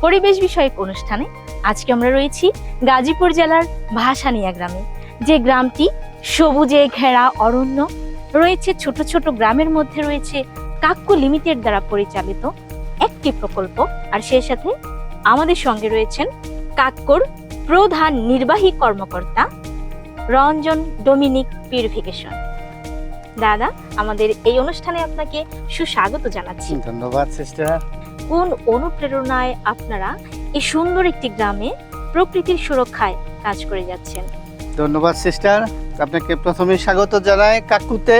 পরিবেশ বিষয়ক অনুষ্ঠানে আজকে আমরা রয়েছি গাজীপুর জেলার ভাসানিয়া গ্রামে। যে গ্রামটি সবুজে ঘেরা অরণ্য, রয়েছে ছোট ছোট গ্রামের মধ্যে রয়েছে কাক্কু লিমিটেড দ্বারা পরিচালিত একটি প্রকল্প আর সেই সাথে আমাদের সঙ্গে রয়েছেন কাক্কুর প্রধান নির্বাহী কর্মকর্তা রঞ্জন ডোমিনিক পিউরিফিকেশন। দাদা, আমাদের এই অনুষ্ঠানে আপনাকে সুস্বাগত জানাচ্ছি। ধন্যবাদ, সিস্টার। কোন অনুপ্রেরণায় আপনারা এই সুন্দর একটি গ্রামে প্রকৃতির সুরক্ষায় কাজ করে যাচ্ছেন। ধন্যবাদ, সিস্টার। আপনাকে প্রথমে স্বাগত জানাই কাকুতে।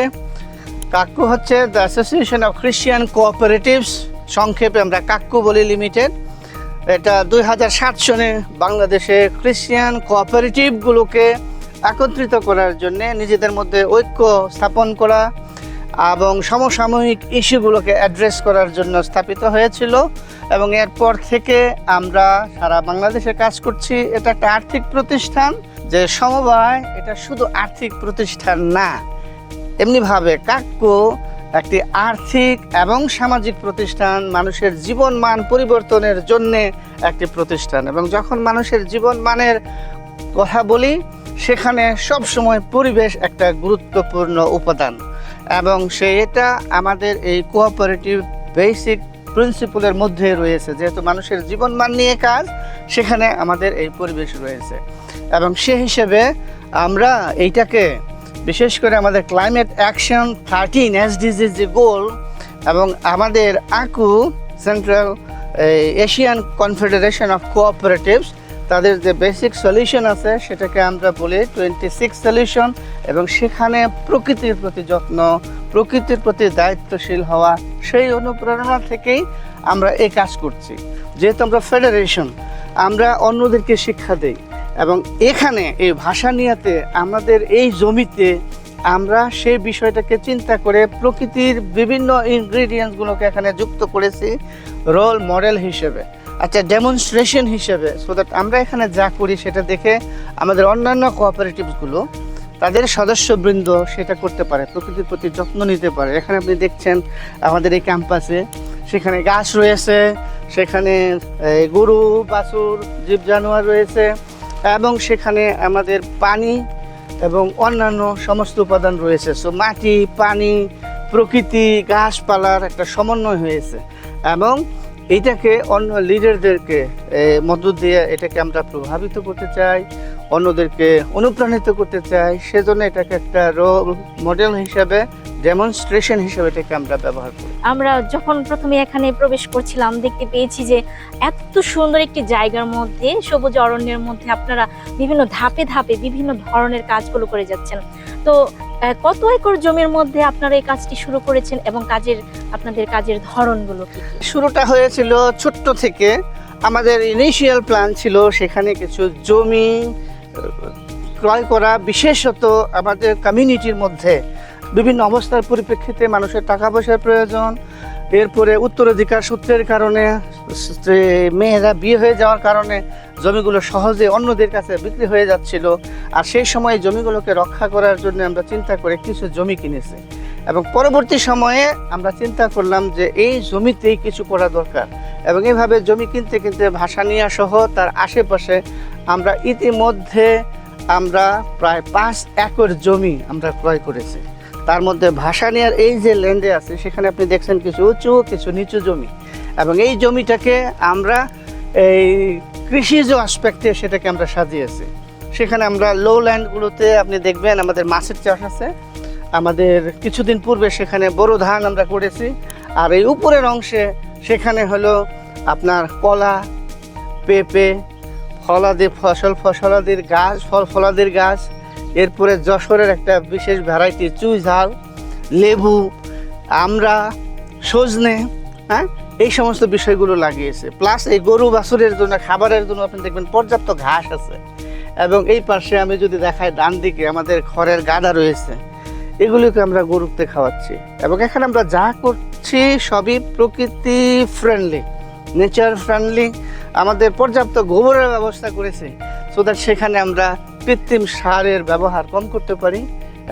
কাকু হচ্ছে the association of Christian cooperatives সংক্ষেপে আমরা কাকু বলি লিমিটেড এটা দুই হাজার সাত সনে বাংলাদেশে খ্রিস্টিয়ান কোঅপারেটিভগুলোকে একত্রিত করার জন্য নিজেদের মধ্যে ঐক্য স্থাপন করা এবং সমসাময়িক ইস্যুগুলোকে অ্যাড্রেস করার জন্য স্থাপিত হয়েছিল এবং এরপর থেকে আমরা সারা বাংলাদেশে কাজ করছি। এটা একটা আর্থিক প্রতিষ্ঠান, যে সমবায় এটা শুধু আর্থিক প্রতিষ্ঠান না, এমনিভাবে কাক্কু একটি আর্থিক এবং সামাজিক প্রতিষ্ঠান, মানুষের জীবন মান পরিবর্তনের জন্য একটি প্রতিষ্ঠান। এবং যখন মানুষের জীবন মানের কথা বলি, সেখানে সবসময় পরিবেশ একটা গুরুত্বপূর্ণ উপাদান। এবং সে এটা আমাদের এই কোঅপারেটিভ বেসিক প্রিন্সিপলের মধ্যে রয়েছে, যেহেতু মানুষের জীবন মান নিয়ে কাজ, সেখানে আমাদের এই পরিবেশ রয়েছে। এবং সে হিসেবে আমরা এইটাকে বিশেষ করে আমাদের ক্লাইমেট অ্যাকশন থার্টিন এসডিজির যে গোল এবং আমাদের আকু central Asian confederation of cooperatives তাদের যে বেসিক সলিউশন আছে, সেটাকে আমরা বলি টোয়েন্টি সিক্স সলিউশন এবং সেখানে প্রকৃতির প্রতি যত্ন, প্রকৃতির প্রতি দায়িত্বশীল হওয়া, সেই অনুপ্রেরণা থেকেই আমরা এই কাজ করছি। যেহেতু আমরা ফেডারেশন আমরা অন্যদেরকে শিক্ষা দেই এবং এখানে এই ভাষা নিয়াতে আমাদের এই জমিতে আমরা সেই বিষয়টাকে চিন্তা করে প্রকৃতির বিভিন্ন ইনগ্রিডিয়েন্টসগুলোকে এখানে যুক্ত করেছি রোল মডেল হিসেবে। আচ্ছা ডেমনস্ট্রেশন হিসেবে সো দ্যাট আমরা এখানে যা করি সেটা দেখে আমাদের অন্যান্য কোঅপারেটিভসগুলো তাদের সদস্যবৃন্দ সেটা করতে পারে, প্রকৃতির প্রতি যত্ন নিতে পারে। এখানে আপনি দেখছেন, আমাদের এই ক্যাম্পাসে সেখানে গাছ রয়েছে, সেখানে গরু, বাছুর জীব জানোয়ার রয়েছে, এবং সেখানে আমাদের পানি এবং অন্যান্য সমস্ত উপাদান রয়েছে। সো মাটি, পানি, প্রকৃতি, গাছপালার একটা সমন্বয় হয়েছে। এবং এইটাকে অন্য লিডারদেরকে মধ্য দিয়ে এটাকে আমরা প্রভাবিত করতে চাই, অন্যদেরকে অনুপ্রাণিত করতে চাই, সেজন্য এটাকে একটা রোল মডেল হিসাবে ডেমনস্ট্রেশন হিসেবে এটাকে আমরা ব্যবহার করি। আমরা যখন প্রথমে এখানে প্রবেশ করছিলাম, দেখতে পেয়েছি যে এত সুন্দর একটি জায়গার মধ্যে, সবুজ অরণ্যের মধ্যে আপনারা বিভিন্ন ধাপে ধাপে বিভিন্ন ধরনের কাজগুলো করে যাচ্ছেন। তো কত একর জমির মধ্যে আপনারা এই কাজটি শুরু করেছেন এবং কাজের, আপনাদের কাজের ধরনগুলো কি? শুরুটা হয়েছিল ছোট্ট থেকে আমাদের ইনিশিয়াল প্ল্যান ছিল সেখানে কিছু জমি ক্রয় করা, বিশেষত আমাদের কমিউনিটির মধ্যে বিভিন্ন অবস্থার পরিপ্রেক্ষিতে মানুষের টাকা পয়সার প্রয়োজন এরপরে উত্তরাধিকার সূত্রের কারণে মেয়েরা বিয়ে হয়ে যাওয়ার কারণে জমিগুলো সহজে অন্যদের কাছে বিক্রি হয়ে যাচ্ছিল। আর সেই সময় জমিগুলোকে রক্ষা করার জন্য আমরা চিন্তা করে কিছু জমি কিনেছি। এবং পরবর্তী সময়ে আমরা চিন্তা করলাম যে এই জমিতেই কিছু করা দরকার। এবং এইভাবে জমি কিনতে কিনতে ভাসানিয়া সহ তার আশেপাশে আমরা ইতিমধ্যে আমরা প্রায় পাঁচ একর জমি আমরা ক্রয় করেছি। তার মধ্যে ভাসানিয়ার এই যে ল্যান্ডে আছে, সেখানে আপনি দেখছেন কিছু উঁচু, কিছু নিচু জমি। এবং এই জমিটাকে আমরা এই কৃষিজ আসপেক্টে সেটাকে আমরা সাজিয়েছি। সেখানে আমরা লো ল্যান্ডগুলোতে আপনি দেখবেন আমাদের মাছের চাষ আছে। আমাদের কিছুদিন পূর্বে সেখানে বড় ধান আমরা করেছি। আর এই উপরের অংশে সেখানে হলো আপনার কলা, পেঁপে, ফলাদি ফসল ফসলাদির গাছ, ফল ফলাদির গাছ। এরপরে যশোরের একটা বিশেষ ভ্যারাইটি চুই ঝাল, লেবু আমরা সজনে হ্যাঁ? এই সমস্ত বিষয়গুলো লাগিয়েছে। প্লাস এই গরু বাছুরের জন্য, খাবারের জন্য আপনি দেখবেন পর্যাপ্ত ঘাস আছে। এবং এই পাশে আমি যদি দেখাই ডান দিকে আমাদের খড়ের গাদা রয়েছে। এগুলিকে আমরা গরুতে খাওয়াচ্ছি। এবং এখানে আমরা যা করছি, সবই প্রকৃতি ফ্রেন্ডলি নেচার ফ্রেন্ডলি আমাদের পর্যাপ্ত গোবরের ব্যবস্থা করেছি। সো দ্যাট সেখানে আমরা কৃত্রিম সারের ব্যবহার কম করতে পারি।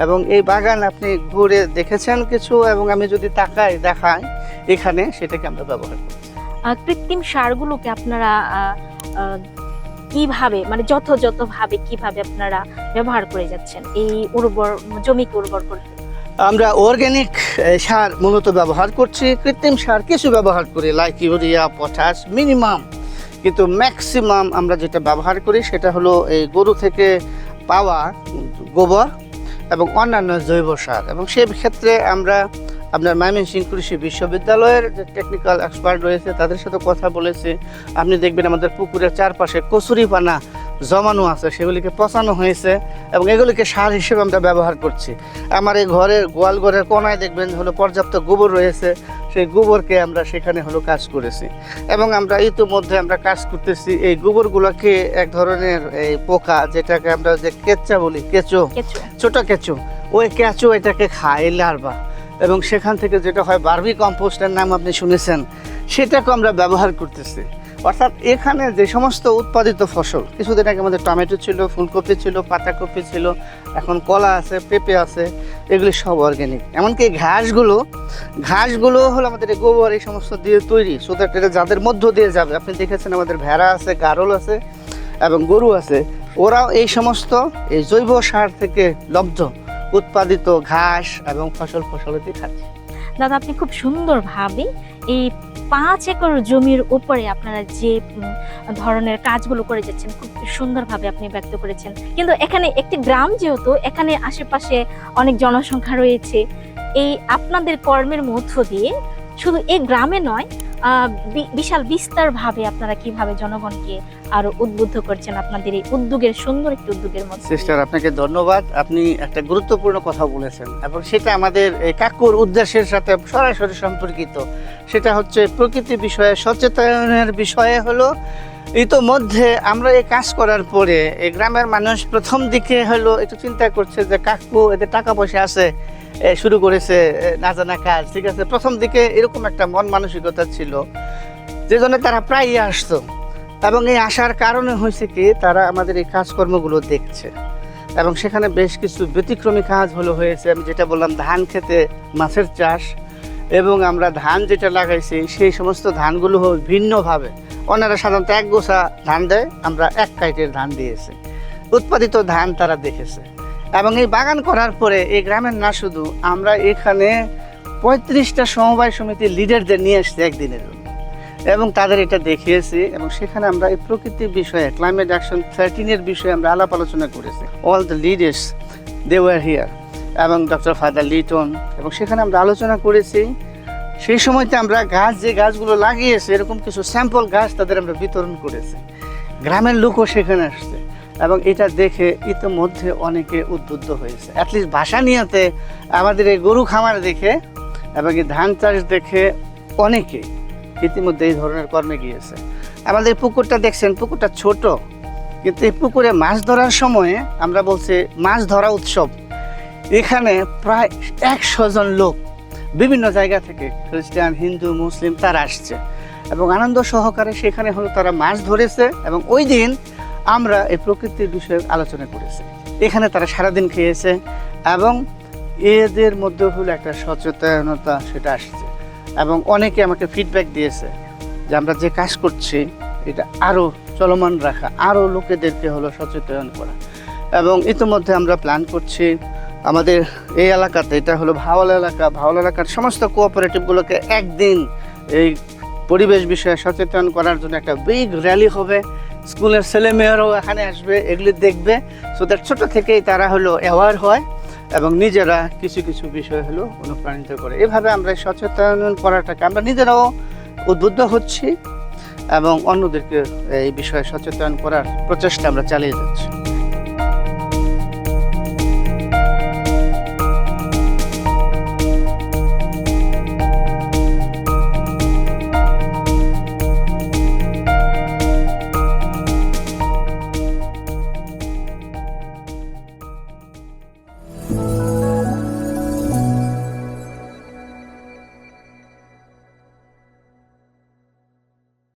এবং এই বাগান আপনি ঘুরে দেখেছেন কিছু এবং আমি যদি তাকাই দেখাই এখানে সেটাকে আমরা ব্যবহার করি। কৃত্রিম সারগুলোকে আপনারা কীভাবে মানে যথাযথভাবে কীভাবে আপনারা ব্যবহার করে যাচ্ছেন? এই উর্বর জমিকে উর্বর করতে আমরা অর্গ্যানিক সার মূলত ব্যবহার করছি। কৃত্রিম সার কিছু ব্যবহার করি লাইক ইউরিয়া পটাশ মিনিমাম কিন্তু ম্যাক্সিমাম আমরা যেটা ব্যবহার করি সেটা হলো এই গরু থেকে পাওয়া গোবর এবং অন্যান্য জৈব সার। এবং সেই ক্ষেত্রে আমরা আপনার ময়মনসিংহ কৃষি বিশ্ববিদ্যালয়ের যে টেকনিক্যাল এক্সপার্ট রয়েছে, তাদের সাথে কথা বলেছি। আপনি দেখবেন আমাদের পুকুরের চারপাশে কচুরি পানা জমানো আছে, সেগুলিকে পচানো হয়েছে এবং এগুলিকে সার হিসেবে আমরা ব্যবহার করছি। আমার এই ঘরের গোয়াল ঘরের কোনায় দেখবেন হলো পর্যাপ্ত গোবর রয়েছে। সেই গোবরকে আমরা সেখানে হলো কাজ করেছি। এবং আমরা ইতিমধ্যে আমরা কাজ করতেছি এই গোবরগুলোকে এক ধরনের এই পোকা যেটাকে আমরা যে কেঁচা বলি কেঁচো ছোট কেঁচো ওই কেঁচো এটাকে খায় লারবা লার্ভা। এবং সেখান থেকে যেটা হয় বার্বি কম্পোস্টের নাম আপনি শুনেছেন সেটাকে আমরা ব্যবহার করতেছি। অর্থাৎ এখানে যে সমস্ত উৎপাদিত ফসল, কিছুদিন আগে আমাদের টমেটো ছিল, ফুলকপি ছিল, পাতাকপি ছিল, এখন কলা আছে, পেঁপে আছে, এগুলি সব অর্গ্যানিক এমনকি ঘাসগুলো ঘাসগুলো হলো আমাদের এই গোবর, এই সমস্ত দিয়ে তৈরি সো দ্যাট এটা যাদের মধ্য দিয়ে যাবে। আপনি দেখেছেন আমাদের ভেড়া আছে, গারল আছে, এবং গরু আছে। ওরাও এই সমস্ত, এই জৈব সার থেকে লব্ধ, উৎপাদিত ঘাস এবং ফসল ফসলতি খাচ্ছে দাদা, আপনি খুব সুন্দরভাবে এই পাঁচ একর জমির উপরে আপনারা যে ধরনের কাজগুলো করে যাচ্ছেন, খুব সুন্দরভাবে আপনি ব্যক্ত করেছেন। কিন্তু এখানে একটি গ্রাম যেহেতু, এখানে আশেপাশে অনেক জনসংখ্যা রয়েছে। এই আপনাদের কর্মের মধ্য দিয়ে শুধু এই গ্রামে নয় বিশাল বিস্তার ভাবে আপনারা কীভাবে জনগণকে আরও উদ্বুদ্ধ করছেন আপনাদের এই উদ্যোগের, সুন্দর একটি উদ্যোগের মধ্যে সিস্টার, আপনাকে ধন্যবাদ। আপনি একটা গুরুত্বপূর্ণ কথা বলেছেন এবং সেটা আমাদের কাকুর উদ্দেশ্যের সাথে সরাসরি সম্পর্কিত। সেটা হচ্ছে প্রকৃতি বিষয়ে সচেতনের বিষয়ে হলো, ইতোমধ্যে আমরা এই কাজ করার পরে এই গ্রামের মানুষ প্রথম দিকে হলো একটু চিন্তা করছে যে, কাকু এদের টাকা পয়সা আছে। শুরু করেছে না জানা কাজ ঠিক আছে? প্রথম দিকে এরকম একটা মন মানসিকতা ছিল, যে জন্য তারা প্রায়ই আসতো। এবং এই আসার কারণে হয়েছে কি, তারা আমাদের এই কাজকর্মগুলো দেখছে। এবং সেখানে বেশ কিছু ব্যতিক্রমী কাজ হলো হয়েছে, আমি যেটা বললাম, ধান খেতে মাছের চাষ। এবং আমরা ধান যেটা লাগাইছি, সেই সমস্ত ধানগুলো ভিন্নভাবে। ওনারা সাধারণত এক গোছা ধান দেয়, আমরা এক কাইটের ধান দিয়েছি। উৎপাদিত ধান তারা দেখেছে। এবং এই বাগান করার পরে এই গ্রামের না শুধু, আমরা এখানে পঁয়ত্রিশটা সমবায় সমিতির লিডারদের নিয়ে এসেছি একদিনের এবং তাদের এটা দেখিয়েছি এবং সেখানে আমরা এই প্রকৃতির বিষয়ে ক্লাইমেট অ্যাকশন থার্টিনের বিষয়ে আমরা আলাপ আলোচনা করেছি। All the leaders they were here এবং ডক্টর ফাদার লিটন এবং সেখানে আমরা আলোচনা করেছি। সেই সময়তে আমরা গাছ, যে গাছগুলো লাগিয়েছে, এরকম কিছু স্যাম্পল গাছ তাদের আমরা বিতরণ করেছি। গ্রামের লোকও সেখানে আসছে। এবং এটা দেখে ইতিমধ্যে অনেকে উদ্বুদ্ধ হয়েছে। অ্যাটলিস্ট ভাষা নিয়েতে আমাদের এই গরু খামার দেখে এবং এই ধান চাষ দেখে অনেকে ইতিমধ্যে এই ধরনের কর্মে গিয়েছে। আমাদের পুকুরটা দেখছেন, পুকুরটা ছোট। কিন্তু এই পুকুরে মাছ ধরার সময়ে আমরা বলছি মাছ ধরা উৎসব। এখানে প্রায় একশো জন লোক, বিভিন্ন জায়গা থেকে খ্রিস্টান, হিন্দু, মুসলিম তারা আসছে। এবং আনন্দ সহকারে সেখানে হলো তারা মাছ ধরেছে এবং ওই দিন আমরা এই প্রকৃতির বিষয়ে আলোচনা করেছি। এখানে তারা সারাদিন খেয়েছে এবং এদের মধ্যে হলো একটা সচেতনতা সেটা আসছে এবং অনেকে আমাকে ফিডব্যাক দিয়েছে যে আমরা যে কাজ করছি, এটা আরও চলমান রাখা, আরও লোকেদেরকে হলো সচেতন করা। এবং ইতিমধ্যে আমরা প্ল্যান করছি আমাদের এই এলাকাতে, এটা হলো ভাওয়াল এলাকা, ভাওয়াল এলাকার সমস্ত কোঅপারেটিভগুলোকে একদিন এই পরিবেশ বিষয়ে সচেতন করার জন্য একটা বিগ র্যালি হবে। স্কুলের ছেলে মেয়েরাও এখানে আসবে, এগুলি দেখবে। সো দ্যাট ছোট থেকেই তারা হলো অ্যাওয়ার হয় এবং নিজেরা কিছু কিছু বিষয় হলো অনুপ্রাণিত করে। এভাবে আমরা সচেতন করাটাকে আমরা নিজেরাও উদ্বুদ্ধ হচ্ছি এবং অন্যদেরকে এই বিষয়ে সচেতন করার প্রচেষ্টা আমরা চালিয়ে যাচ্ছি।